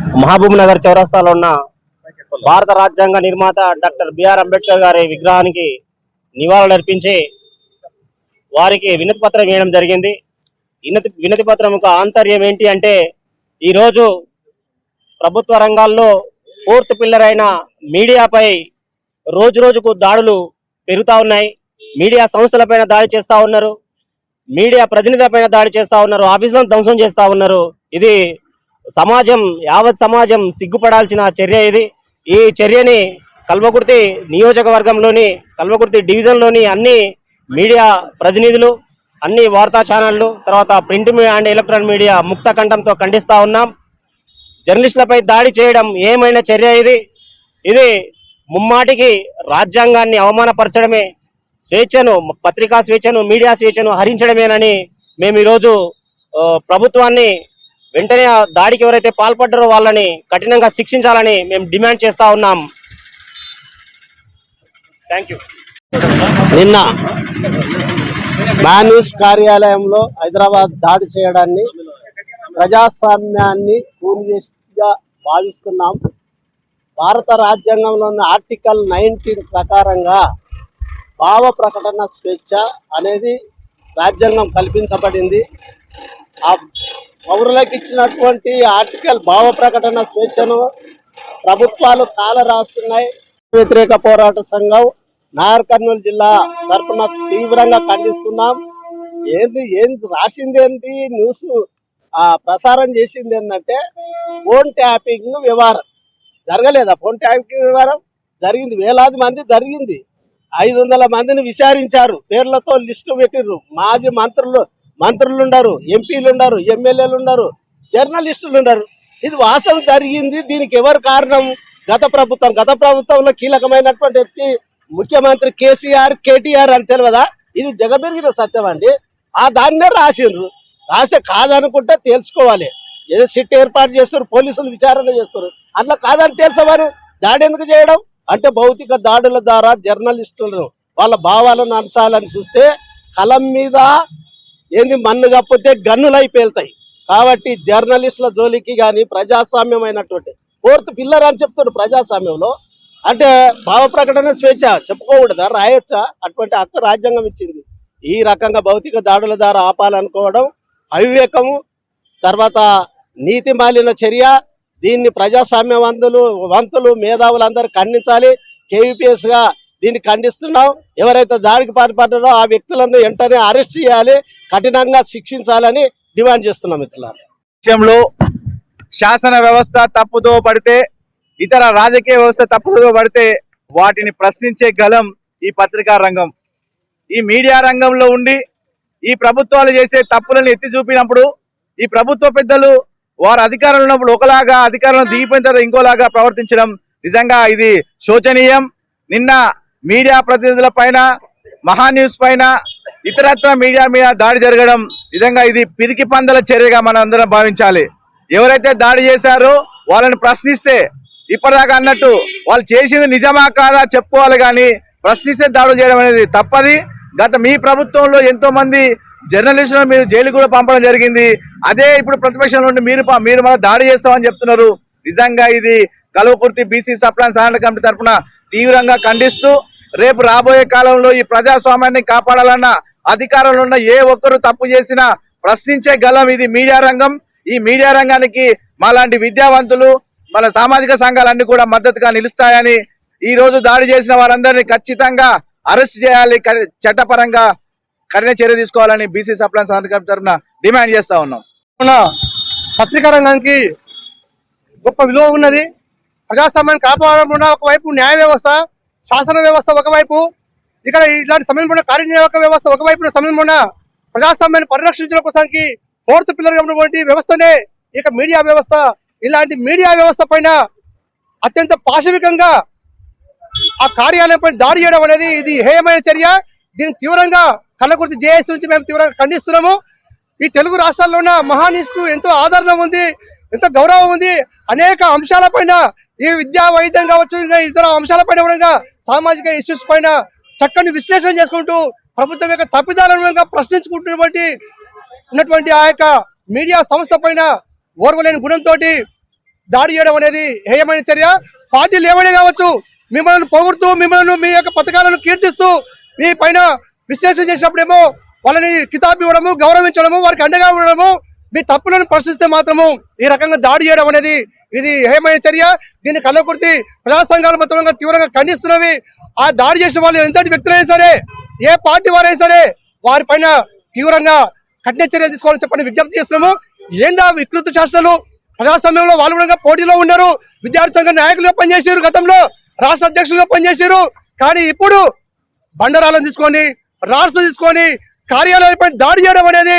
మహబూబ్ నగర్ చౌరస్తాలో ఉన్న భారత రాజ్యాంగ నిర్మాత డాక్టర్ బిఆర్ అంబేద్కర్ గారి విగ్రహానికి నివాళులర్పించి వారికి వినతి పత్రం వేయడం జరిగింది. వినతి వినతి పత్రం యొక్క ఆంతర్యం ఏంటి అంటే ఈరోజు ప్రభుత్వ రంగాల్లో ఫోర్త్ పిల్లర్ అయిన మీడియాపై రోజు రోజుకు దాడులు పెరుగుతూ ఉన్నాయి. మీడియా సంస్థలపైన దాడి చేస్తూ ఉన్నారు. మీడియా ప్రతినిధులపైన దాడి చేస్తూ ఉన్నారు. ఆఫీసులను ధ్వంసం చేస్తూ ఉన్నారు. ఇది సమాజం యావత్ సమాజం సిగ్గుపడాల్సిన చర్య ఇది. ఈ చర్యని కల్వకుర్తి నియోజకవర్గంలోని కల్వకుర్తి డివిజన్లోని అన్ని మీడియా ప్రతినిధులు అన్ని వార్తా ఛానళ్ళు తర్వాత ప్రింట్ అండ్ ఎలక్ట్రానిక్ మీడియా ముక్త కంఠంతో ఖండిస్తూ ఉన్నాం. జర్నలిస్టులపై దాడి చేయడం ఏమైనా చర్య ఇది? ఇది ముమ్మాటికి రాజ్యాంగాన్ని అవమానపరచడమే స్వేచ్ఛను పత్రికా స్వేచ్ఛను మీడియా స్వేచ్ఛను హరించడమేనని మేము ఈరోజు ప్రభుత్వాన్ని వెంటనే దాడికి ఎవరైతే పాల్పడ్డారో వాళ్ళని కఠినంగా శిక్షించాలని మేము డిమాండ్ చేస్తా ఉన్నాం. థ్యాంక్ యూ నిన్న న్యూస్ కార్యాలయంలో హైదరాబాద్ దాడి చేయడాన్ని ప్రజాస్వామ్యాన్ని కూలిగా భావిస్తున్నాం భారత రాజ్యాంగంలో ఉన్న ఆర్టికల్ నైన్టీన్ ప్రకారంగా భావ ప్రకటన స్వేచ్ఛ అనేది రాజ్యాంగం కల్పించబడింది. ఆ పౌరులకు ఇచ్చినటువంటి ఆర్టికల్ భావ ప్రకటన స్వేచ్ఛను ప్రభుత్వాలు కాల రాస్తున్నాయి వ్యతిరేక పోరాట సంఘం నాగర్ కర్నూలు జిల్లా తరఫున తీవ్రంగా ఖండిస్తున్నాం. ఏంది ఏం రాసింది ఏంటి న్యూస్ ఆ ప్రసారం చేసింది ఏంటంటే ఫోన్ ట్యాపింగ్ వ్యవహారం. జరగలేదా ఫోన్ ట్యాపింగ్ వ్యవహారం? జరిగింది వేలాది మంది జరిగింది. ఐదు వందల మందిని విచారించారు. పేర్లతో లిస్టు పెట్టిర్రు. మాజీ మంత్రులు మంత్రులు ఉన్నారు ఎంపీలు ఉండరు ఎమ్మెల్యేలు ఉండరు జర్నలిస్టులు ఉన్నారు ఇది వాస్తవం జరిగింది దీనికి ఎవరు కారణం? గత ప్రభుత్వం. గత ప్రభుత్వంలో కీలకమైనటువంటి వ్యక్తి ముఖ్యమంత్రి కేసీఆర్ కేటీఆర్ అని తెలియదా ఇది జగబెరిగిన సత్యం అండి. ఆ దాన్నే రాసిండ్రు. రాస్తే కాదనుకుంటే తెలుసుకోవాలి. ఏదో సిట్ ఏర్పాటు చేస్తారు పోలీసులు విచారణ చేస్తారు. అట్లా కాదని తెలుసవారు. దాడి ఎందుకు చేయడం? అంటే భౌతిక దాడుల ద్వారా జర్నలిస్టులను వాళ్ళ భావాలను అంచాలని చూస్తే కలం మీద ఏంది మన్ను కప్పితే గన్నులు అయిపోతాయి కాబట్టి జర్నలిస్టుల జోలికి కానీ ప్రజాస్వామ్యమైనటువంటి ఫోర్త్ పిల్లర్ అని చెప్తాడు ప్రజాస్వామ్యంలో. అంటే భావ ప్రకటన స్వేచ్ఛ చెప్పుకోకూడదా? రాయొచ్చా? అటువంటి హక్కు రాజ్యాంగం ఇచ్చింది. ఈ రకంగా భౌతిక దాడుల ద్వారా ఆపాలనుకోవడం అవివేకము తర్వాత నీతి మాలిన చర్య దీన్ని ప్రజాస్వామ్య వంతులు వంతులు మేధావులందరూ ఖండించాలి. కేవీపీఎస్గా దీన్ని ఖండిస్తున్నాం. ఎవరైతే దాడికి పాల్పడ్డారో ఆ వ్యక్తులను వెంటనే అరెస్ట్ చేయాలి కఠినంగా శిక్షించాలని డిమాండ్ చేస్తున్నాం మిత్రులారా. విషయంలో శాసన వ్యవస్థ తప్పుతో పడితే ఇతర రాజకీయ వ్యవస్థ తప్పుతో పడితే వాటిని ప్రశ్నించే గలం ఈ పత్రికా రంగం. ఈ మీడియా రంగంలో ఉండి ఈ ప్రభుత్వాలు చేసే తప్పులను ఎత్తి చూపినప్పుడు ఈ ప్రభుత్వ పెద్దలు వారు అధికారంలో ఉన్నప్పుడు ఒకలాగా అధికారంలో దిగిపోయిన తర్వాత ఇంకోలాగా ప్రవర్తించడం నిజంగా ఇది శోచనీయం. నిన్న మీడియా ప్రతినిధుల పైన మహాన్యూస్ పైన ఇతరత్ర మీడియా మీద దాడి జరగడం విధంగా ఇది పిరికి పందల చర్యగా మనం అందరం భావించాలి. ఎవరైతే దాడి చేశారో వాళ్ళని ప్రశ్నిస్తే ఇప్పటిదాకా అన్నట్టు వాళ్ళు చేసింది నిజమా కాదా చెప్పుకోవాలి కానీ ప్రశ్నిస్తే దాడులు చేయడం అనేది తప్పది. గత మీ ప్రభుత్వంలో ఎంతో మంది జర్నలిస్టులను మీరు జైలు కూడా పంపడం జరిగింది. అదే ఇప్పుడు ప్రతిపక్షంలో ఉండి మీరు మీరు మన దాడి చేస్తామని చెప్తున్నారు. నిజంగా ఇది కలువకుర్తి బీసీ సప్లాన్ సహాయ కమిటీ తరఫున తీవ్రంగా ఖండిస్తూ రేపు రాబోయే కాలంలో ఈ ప్రజాస్వామ్యాన్ని కాపాడాలన్న అధికారంలో ఉన్న ఏ ఒక్కరు తప్పు చేసినా ప్రశ్నించే గలం ఇది మీడియా రంగం. ఈ మీడియా రంగానికి మాలాంటి విద్యావంతులు మన సామాజిక సంఘాలన్నీ కూడా మద్దతుగా నిలుస్తాయని ఈ రోజు దాడి చేసిన వారందరినీ ఖచ్చితంగా అరెస్ట్ చేయాలి చట్టపరంగా కఠిన చర్య తీసుకోవాలని బీసీ సప్లాన్ సంఘం తరఫున డిమాండ్ చేస్తా ఉన్నాం. పత్రికా రంగానికి గొప్ప విలువ ఉన్నది. ప్రజాస్వామ్యాన్ని కాపాడకుండా ఒకవైపు న్యాయ వ్యవస్థ శాసన వ్యవస్థ ఒకవైపు ఇక్కడ ఇలాంటి సమయంలో కార్యనిర్వాహక వ్యవస్థ ఒకవైపు సమయంలో ప్రజాస్వామ్యాన్ని పరిరక్షించడం కోసానికి ఫోర్త్ పిల్లర్ ఉన్నటువంటి వ్యవస్థనే ఇక మీడియా వ్యవస్థ. ఇలాంటి మీడియా వ్యవస్థ పైన అత్యంత పాశవికంగా ఆ కార్యాలయంపై దాడి చేయడం అనేది ఇది హేయమైన చర్య. దీన్ని తీవ్రంగా కళ్ళకుర్తి జేఏసీ నుంచి మేము తీవ్రంగా ఖండిస్తున్నాము. ఈ తెలుగు రాష్ట్రాల్లో ఉన్న మహానీస్కు ఎంతో ఆదరణ ఉంది ఎంతో గౌరవం ఉంది. అనేక అంశాలపైన ఈ విద్యా వైద్యం కావచ్చు ఇంకా ఇతర అంశాలపైన కూడా సామాజిక ఇష్యూస్ పైన చక్కని విశ్లేషణ చేసుకుంటూ ప్రభుత్వం యొక్క తప్పిదాలను ప్రశ్నించుకుంటున్నటువంటి ఉన్నటువంటి ఆ యొక్క మీడియా సంస్థ పైన ఓర్వలేని గుణంతో దాడి చేయడం అనేది హేయమైన చర్య. పార్టీలు ఏమైనా కావచ్చు మిమ్మల్ని పొగుడుతూ మిమ్మల్ని మీ యొక్క పథకాలను కీర్తిస్తూ మీ పైన విశ్లేషణ చేసినప్పుడేమో వాళ్ళని కితాబు ఇవ్వడము గౌరవించడము వారికి అండగా ఉండడము మీ తప్పులను ప్రశ్నిస్తే మాత్రము ఈ రకంగా దాడి చేయడం అనేది ఇది హేయమైన చర్య? దీన్ని కళ్ళకుర్తి ప్రజా సంఘాలు మొత్తంగా తీవ్రంగా ఖండిస్తున్నవి. ఆ దాడి చేసిన వాళ్ళు ఎంతటి వ్యక్తులైనా సరే ఏ పార్టీ వారైనా సరే వారిపైన తీవ్రంగా కఠిన చర్యలు తీసుకోవాలని చెప్పని విజ్ఞప్తి చేస్తున్నాము. ఏందా వికృత శాస్త్రాలు ప్రజాస్వామ్యంలో వాళ్ళు కూడా పోటీలో ఉన్నారు. విద్యార్థి సంఘ నాయకులుగా పనిచేసారు గతంలో రాష్ట్ర అధ్యక్షులుగా పనిచేసారు కానీ ఇప్పుడు బండరాలను తీసుకొని రాష్ట్రం తీసుకొని కార్యాలయాలపై దాడి చేయడం అనేది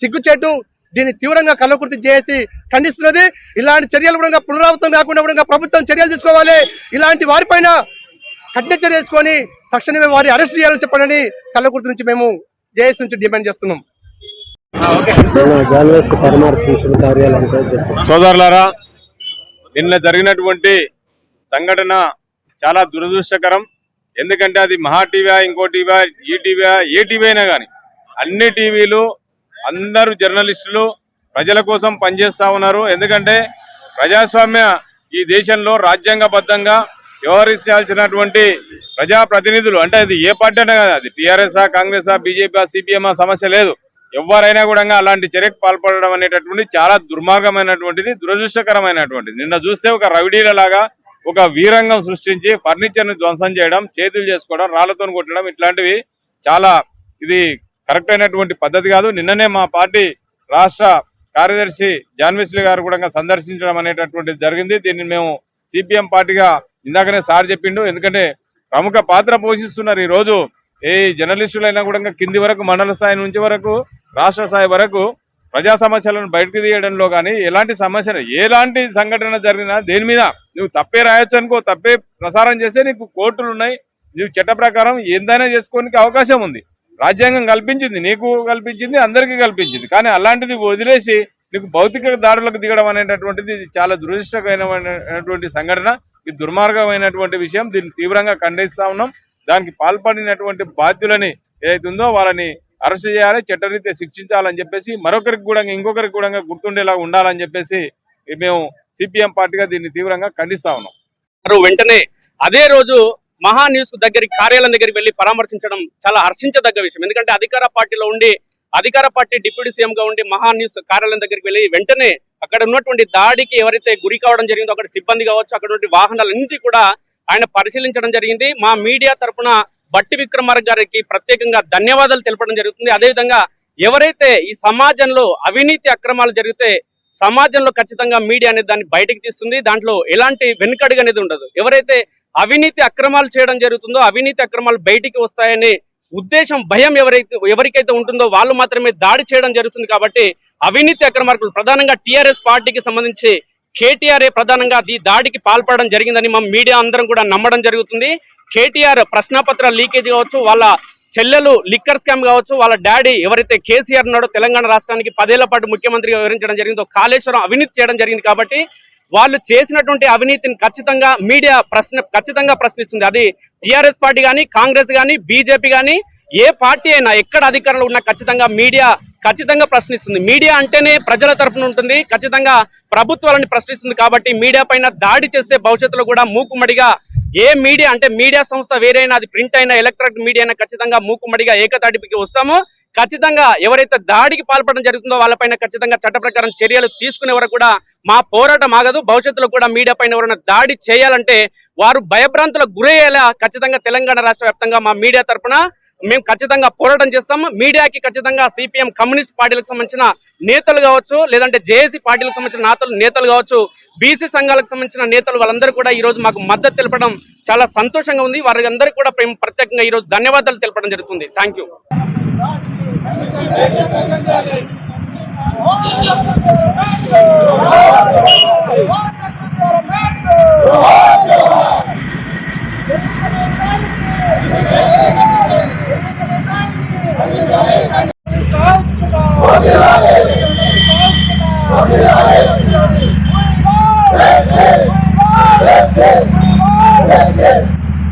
సిగ్గుచేటు. దీన్ని తీవ్రంగా కళ్ళకుర్తి చేసి ఖండిస్తున్నది. ఇలాంటి చర్యలు కూడా పునరావృతం కాకుండా కూడా ప్రభుత్వం చర్యలు తీసుకోవాలి. ఇలాంటి వారిపైన కఠిన చర్య తీసుకొని తక్షణమే వారిని అరెస్ట్ చేయాలని చెప్పాలని కళ్ళకుర్తి నుంచి మేము జేఎస్ నుంచి డిమాండ్ చేస్తున్నాం. సోదరులారా నిన్న జరిగినటువంటి సంఘటన చాలా దురదృష్టకరం. ఎందుకంటే అది మహా టీవీ ఇంకో టీవీ ఈ టీవీ ఏ టీవీ అయినా కానీ అన్ని టీవీలు అందరూ జర్నలిస్టులు ప్రజల కోసం పనిచేస్తా ఉన్నారు. ఎందుకంటే ప్రజాస్వామ్య ఈ దేశంలో రాజ్యాంగబద్ధంగా వ్యవహరించాల్సినటువంటి ప్రజాప్రతినిధులు అంటే అది ఏ పార్టీ అయినా కదా అది టీఆర్ఎస్ఆ కాంగ్రెసా బీజేపీ సిపిఎం సమస్య లేదు. ఎవరైనా కూడా అలాంటి చర్యకు పాల్పడడం అనేటటువంటి చాలా దుర్మార్గమైనటువంటిది దురదృష్టకరమైనటువంటిది. నిన్న చూస్తే ఒక రవిడీల లాగా ఒక వీరంగం సృష్టించి ఫర్నిచర్ని ధ్వంసం చేయడం చేతులు చేసుకోవడం రాళ్ళతో కొట్టడం ఇట్లాంటివి చాలా ఇది కరెక్ట్ అయినటువంటి పద్ధతి కాదు. నిన్ననే మా పార్టీ రాష్ట్ర కార్యదర్శి జాన్విస్లు గారు కూడా సందర్శించడం అనేటటువంటిది జరిగింది. దీన్ని మేము సిపిఎం పార్టీగా ఇందాకనే సార్ చెప్పిండు. ఎందుకంటే ప్రముఖ పాత్ర పోషిస్తున్నారు ఈ రోజు ఏ జర్నలిస్టులైనా కూడా కింది వరకు మండల స్థాయి నుంచి వరకు రాష్ట్ర స్థాయి వరకు ప్రజా సమస్యలను బయటకు తీయడంలో కానీ ఎలాంటి సమస్య ఎలాంటి సంఘటన జరిగినా దేని మీద నువ్వు తప్పే రాయొచ్చు అనుకో తప్పే ప్రసారం చేస్తే నీకు కోర్టులు ఉన్నాయి. నువ్వు చట్ట ప్రకారం ఏందైనా చేసుకోనికి అవకాశం ఉంది. రాజ్యాంగం కల్పించింది నీకు కల్పించింది అందరికీ కల్పించింది. కానీ అలాంటిది వదిలేసి నీకు భౌతిక దాడులకు దిగడం అనేటటువంటిది చాలా దురదృష్టకరమైనటువంటి సంఘటన. ఇది దుర్మార్గమైనటువంటి విషయం. దీన్ని తీవ్రంగా ఖండిస్తా ఉన్నాం. దానికి పాల్పడినటువంటి బాధ్యులని ఏదైతుందో వాళ్ళని అరెస్ట్ చేయాలి చట్టరీత్యా శిక్షించాలని చెప్పేసి మరొకరికి కూడా ఇంకొకరికి కూడా గుర్తుండేలా ఉండాలని చెప్పేసి మేము సిపిఎం పార్టీగా దీన్ని తీవ్రంగా ఖండిస్తా ఉన్నాం. వెంటనే అదే రోజు మహా న్యూస్ దగ్గరికి కార్యాలయం దగ్గరికి వెళ్ళి పరామర్శించడం చాలా హర్షించదగ్గ విషయం. ఎందుకంటే అధికార పార్టీలో ఉండి అధికార పార్టీ డిప్యూటీ సీఎంగా ఉండి మహా న్యూస్ కార్యాలయం దగ్గరికి వెళ్ళి వెంటనే అక్కడ ఉన్నటువంటి దాడికి ఎవరైతే గురి కావడం జరిగిందో అక్కడ సిబ్బంది కావచ్చు అక్కడ ఉన్నటువంటి వాహనాలన్నింటి కూడా ఆయన పరిశీలించడం జరిగింది. మా మీడియా తరపున బట్టి విక్రమార్క గారికి ప్రత్యేకంగా ధన్యవాదాలు తెలపడం జరుగుతుంది. అదేవిధంగా ఎవరైతే ఈ సమాజంలో అవినీతి అక్రమాలు జరిగితే సమాజంలో ఖచ్చితంగా మీడియా అనేది దాన్ని బయటకు తీస్తుంది. దాంట్లో ఎలాంటి వెనుకడుగు అనేది ఉండదు. ఎవరైతే అవినీతి అక్రమాలు చేయడం జరుగుతుందో అవినీతి అక్రమాలు బయటికి వస్తాయనే ఉద్దేశం భయం ఎవరైతే ఎవరికైతే ఉంటుందో వాళ్ళు మాత్రమే దాడి చేయడం జరుగుతుంది కాబట్టి అవినీతి అక్రమార్కులు ప్రధానంగా టీఆర్ఎస్ పార్టీకి సంబంధించి కేటీఆర్ ప్రధానంగా ఈ దాడికి పాల్పడడం జరిగిందని మా మీడియా అందరం కూడా నమ్మడం జరుగుతుంది. కేటీఆర్ ప్రశ్నపత్ర లీకేజ్ కావచ్చు వాళ్ళ చెల్లెలు లిక్కర్ స్కామ్ కావచ్చు వాళ్ళ డాడీ ఎవరైతే కేసీఆర్ ఉన్నాడో తెలంగాణ రాష్ట్రానికి పదేళ్ళ పాటు ముఖ్యమంత్రిగా వివరించడం జరిగిందో కాళేశ్వరం అవినీతి చేయడం జరిగింది కాబట్టి వాళ్ళు చేసినటువంటి అవినీతిని ఖచ్చితంగా మీడియా ప్రశ్న ఖచ్చితంగా ప్రశ్నిస్తుంది. అది టిఆర్ఎస్ పార్టీ కానీ కాంగ్రెస్ కానీ బీజేపీ కానీ ఏ పార్టీ అయినా ఎక్కడ అధికారంలో ఉన్నా ఖచ్చితంగా మీడియా ఖచ్చితంగా ప్రశ్నిస్తుంది. మీడియా అంటేనే ప్రజల తరపున ఉంటుంది ఖచ్చితంగా ప్రభుత్వాలని ప్రశ్నిస్తుంది కాబట్టి మీడియా పైన దాడి చేస్తే భవిష్యత్తులో కూడా మూకుమ్మడిగా ఏ మీడియా అంటే మీడియా సంస్థ వేరైనా అది ప్రింట్ అయినా ఎలక్ట్రానిక్ మీడియా అయినా ఖచ్చితంగా మూకుమ్మడిగా ఏకతాటిపికి వస్తామో. ఖచ్చితంగా ఎవరైతే దాడికి పాల్పడడం జరుగుతుందో వాళ్ళపైన ఖచ్చితంగా చట్ట ప్రకారం చర్యలు తీసుకునే వరకు కూడా మా పోరాటం ఆగదు. భవిష్యత్తులో కూడా మీడియా పైన ఎవరైనా దాడి చేయాలంటే వారు భయభ్రాంతులకు గురయ్యేలా ఖచ్చితంగా తెలంగాణ రాష్ట్ర వ్యాప్తంగా మా మీడియా తరపున మేము ఖచ్చితంగా పోరాటం చేస్తాము. మీడియాకి ఖచ్చితంగా సిపిఎం కమ్యూనిస్ట్ పార్టీలకు సంబంధించిన నేతలు కావచ్చు లేదంటే జేఏసీ పార్టీలకు సంబంధించిన నేతలు నేతలు కావచ్చు బీసీ సంఘాలకు సంబంధించిన నేతలు వాళ్ళందరూ కూడా ఈరోజు మాకు మద్దతు తెలపడం చాలా సంతోషంగా ఉంది. వారందరికీ కూడా మేము ప్రత్యేకంగా ఈరోజు ధన్యవాదాలు తెలపడం జరుగుతుంది. Thank you